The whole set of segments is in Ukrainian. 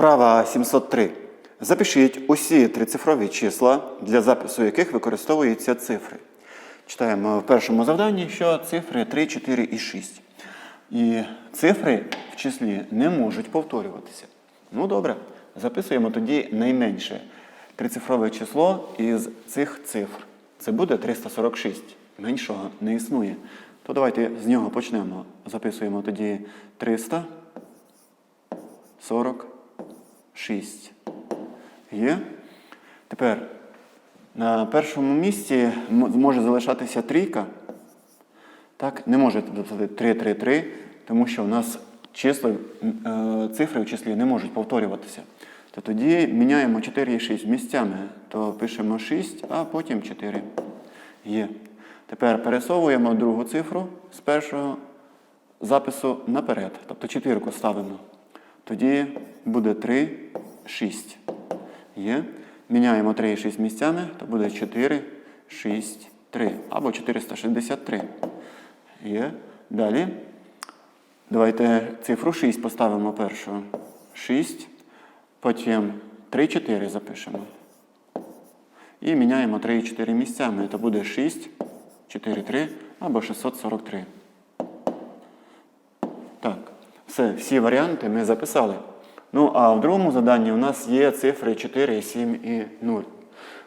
Вправа 703. Запишіть усі трицифрові числа, для запису яких використовуються цифри. Читаємо в першому завданні, що цифри 3, 4 і 6. І цифри в числі не можуть повторюватися. Ну добре, записуємо тоді найменше трицифрове число із цих цифр. Це буде 346. Меншого не існує. То давайте з нього почнемо. Записуємо тоді 346. Є. Тепер на першому місці може залишатися трійка. Так, не може дописати 3, 3, 3, тому що у нас числа, е, цифри в числі не можуть повторюватися. То тоді міняємо 4 і 6 місцями, то пишемо 6, а потім 4. Є. Тепер пересовуємо другу цифру з першого запису наперед. Тобто четвірку ставимо. Тоді буде 3, 6. Є. Міняємо 3 і 6 місцями, то буде 4, 6, 3. Або 463. Є. Далі. Давайте цифру 6 поставимо першу. 6. Потім 3, 4 запишемо. І міняємо 3 і 4 місцями. То буде 6, 4, 3 або 643. Так, все, всі варіанти ми записали. Ну, а в другому заданні у нас є цифри 4, 7 і 0.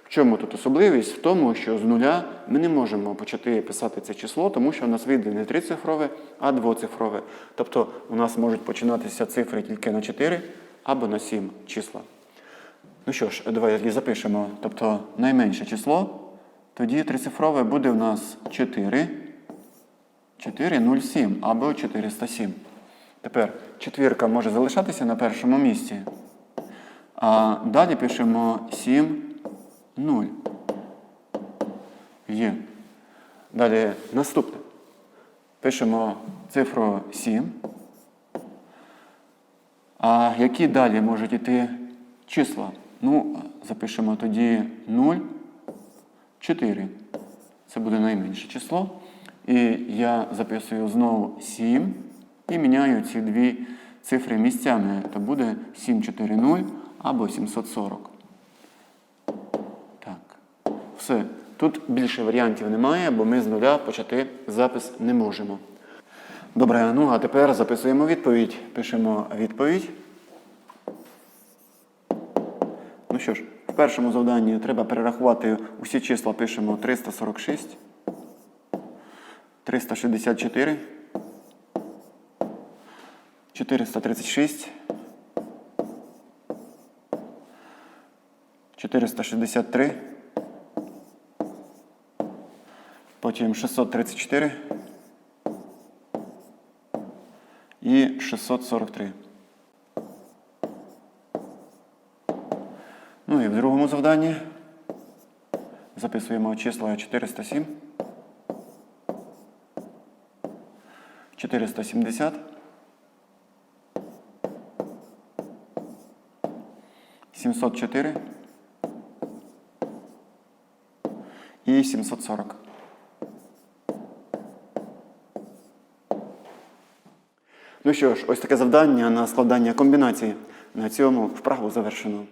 В чому тут особливість? В тому, що з нуля ми не можемо почати писати це число, тому що у нас вийде не трицифрове, а двоцифрове. Тобто у нас можуть починатися цифри тільки на 4 або на 7 числа. Ну що ж, давайте запишемо. Тобто найменше число, тоді трицифрове буде у нас 4, 407 або 407. Тепер четвірка може залишатися на першому місці. А далі пишемо 7, 0. Є. Далі наступне. Пишемо цифру 7. А які далі можуть йти числа? Ну, запишемо тоді 0, 4. Це буде найменше число. І я записую знову 7 і міняю ці дві цифри місцями. То буде 740 або 740. Так. Все. Тут більше варіантів немає, бо ми з нуля почати запис не можемо. Добре, ну а тепер записуємо відповідь. Пишемо відповідь. Ну що ж, в першому завданні треба перерахувати усі числа, пишемо 346, 364, 436, 463, потім 634 і 643. Ну і в другому завданні записуємо числа 407, 470, 704 і 740. Ну що ж, ось таке завдання на складання комбінації. На цьому вправу завершено.